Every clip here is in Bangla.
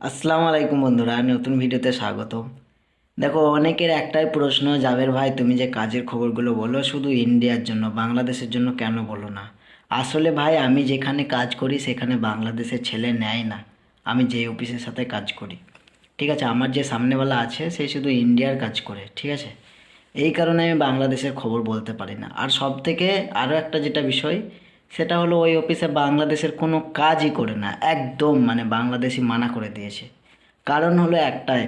আসসালামু আলাইকুম বন্ধুরা, নতুন ভিডিওতে স্বাগত দেখো, অনেকের একটাই প্রশ্ন, জাবের ভাই তুমি যে কাজের খবরগুলো বলো, শুধু ইন্ডিয়ার জন্য, বাংলাদেশের জন্য কেন বলো না? আসলে ভাই, আমি যেখানে কাজ করি, সেখানে বাংলাদেশের ছেলে নেয় না। আমি যে অফিসের সাথে কাজ করি। ঠিক আছে, আমার যে সামনেওয়ালা আছে, সে শুধু ইন্ডিয়ার কাজ করে, ঠিক আছে? এই কারণে আমি বাংলাদেশের খবর বলতে পারি না। আর সব থেকে আরও একটা যেটা বিষয় সেটা হলো ওই অফিসে বাংলাদেশের কোনো কাজই করে না, একদম মানে বাংলাদেশি মানা করে দিয়েছে। কারণ হলো একটাই,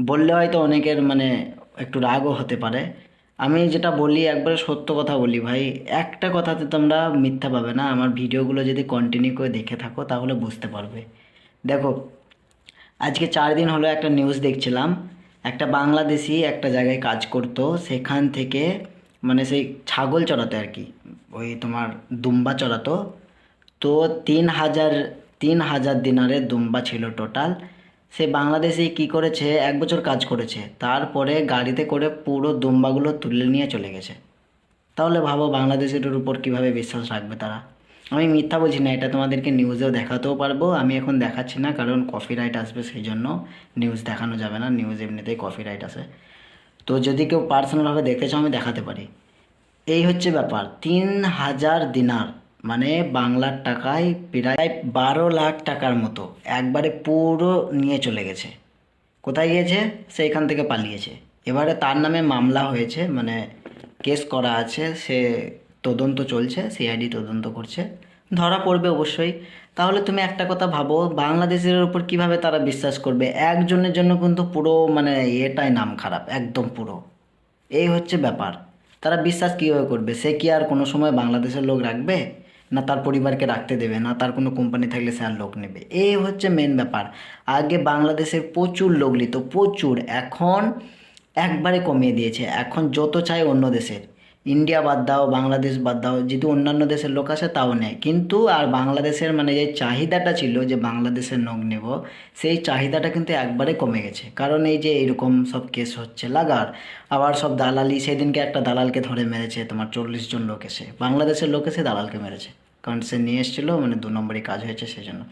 বললে হয়তো অনেকের মানে একটু রাগও হতে পারে। আমি যেটা বলি, একবারে সত্য কথা বলি ভাই, একটা কথাতে তোমরা মিথ্যা পাবে না, আমার ভিডিওগুলো যদি কন্টিনিউ করে দেখে থাকো তাহলে বুঝতে পারবে। দেখো, আজকে চার দিন হলো একটা নিউজ দেখছিলাম, একটা বাংলাদেশি একটা জায়গায় কাজ করতো, সেখান থেকে মানে সেই ছাগল চড়াতে আর কি। ওই তোমার দুম্বা চড়াতো তো। তিন হাজার তিন হাজার দিনারের দুম্বা ছিল টোটাল সে বাংলাদেশে কি করেছে? এক বছর কাজ করেছে। তারপরে গাড়িতে করে পুরো দুম্বাগুলো তুলে নিয়ে চলে গেছে। তাহলে ভাবো বাংলাদেশের উপর কীভাবে বিশ্বাস রাখবে তারা? আমি মিথ্যা বলছি না, এটা তোমাদেরকে নিউজেও দেখাতেও পারব। আমি এখন দেখাচ্ছি না, কারণ কফি রাইট আসবে সেই জন্য নিউজ দেখানো যাবে না। নিউজ এমনিতেই কফি রাইট আসে। তো যদি কেউ পার্সোনালভাবে দেখতে চাও, আমি দেখাতে পারি। এই হচ্ছে ব্যাপার। তিন হাজার দিনার মানে বাংলার টাকায় প্রায় বারো লাখ টাকার মতো একবারে পুরো নিয়ে চলে গেছে। কোথায় গিয়েছে? সে এখান থেকে পালিয়েছে। এবারে তার নামে মামলা হয়েছে মানে কেস করা আছে, সে তদন্ত চলছে, সিআইডি তদন্ত করছে। ধরা পড়বে অবশ্যই। তাহলে তুমি একটা কথা ভাবো, বাংলাদেশের উপর কীভাবে তারা বিশ্বাস করবে? একজনের জন্য কিন্তু পুরো মানে এটাই নাম খারাপ, একদম পুরো। এই হচ্ছে ব্যাপার। তারা বিশ্বাস কীভাবে করবে? সে কি আর কোনো সময় বাংলাদেশের লোক রাখবে? না তার পরিবারকে রাখতে দেবে? না তার কোনো কোম্পানি থাকলে সে আর লোক নেবে? এই হচ্ছে মেন ব্যাপার। আগে বাংলাদেশের প্রচুর লোক নিত প্রচুর। এখন একবারে কমিয়ে দিয়েছে। এখন যত চাই অন্য দেশের। ইন্ডিয়া বাদ দাও, বাংলাদেশ বাদ দাও যেহেতু অন্যান্য দেশের লোক আছে তাও নেয়। কিন্তু আর বাংলাদেশের মানে যে চাহিদাটা ছিল যে বাংলাদেশের লোক নেব, সেই চাহিদাটা কিন্তু একবারে কমে গেছে। কারণ এই যে এরকম সব কেস হচ্ছে, লাগার। আবার সব দালালি, সেদিনকে একটা দালালকে ধরে মেরেছে তোমার চল্লিশ জন লোক এসে। বাংলাদেশের লোক এসে দালালকে মেরেছে। কারণ সে নিয়ে এসেছিল মানে দু নম্বরই কাজ হয়েছে সেই জন্য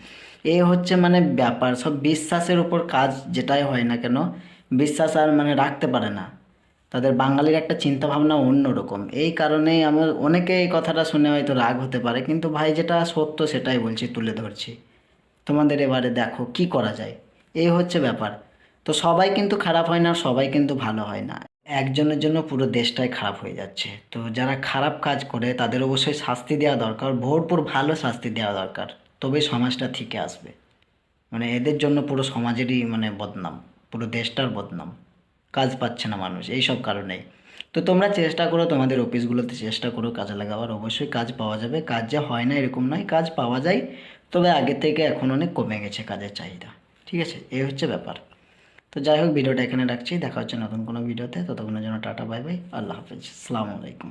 এই হচ্ছে মানে ব্যাপার, সব বিশ্বাসের উপর কাজ যেটাই হয় না কেন, বিশ্বাস আর মানে রাখতে পারে না। তাদের বাঙালির একটা চিন্তা ভাবনা অন্যরকম। এই কারণেই আমার অনেকে এই কথাটা শুনে হয়তো রাগ হতে পারে, কিন্তু ভাই যেটা সত্য সেটাই বলছি, তুলে ধরছি। তোমাদের এবারে দেখো কি করা যায়। এই হচ্ছে ব্যাপার। তো সবাই কিন্তু খারাপ হয় না, সবাই কিন্তু ভালো হয় না। একজনের জন্য পুরো দেশটাই খারাপ হয়ে যাচ্ছে। তো যারা খারাপ কাজ করে, তাদের অবশ্যই শাস্তি দেওয়া দরকার, ভরপুর ভালো শাস্তি দেওয়া দরকার। তবে সমাজটা ঠিকই আসবে। মানে এদের জন্য পুরো সমাজেরই মানে বদনাম, পুরো দেশটার বদনাম। কাজ পাচ্ছে না মানুষ, এই সব কারণেই। তো তোমরা চেষ্টা করো তোমাদের অফিসগুলোতে চেষ্টা করো কাজে লাগাবার, অবশ্যই কাজ পাওয়া যাবে। কাজ যে হয় না এরকম নয়, কাজ পাওয়া যায়, তবে আগে থেকে এখন অনেক কমে গেছে কাজের চাহিদা, ঠিক আছে? এই হচ্ছে ব্যাপার। তো যাই হোক, ভিডিওটা এখানে রাখছি, দেখা হচ্ছে নতুন কোনো ভিডিওতে, ততক্ষণের জন্য টাটা, বাই বাই, আল্লাহ হাফিজ আলাইকুম।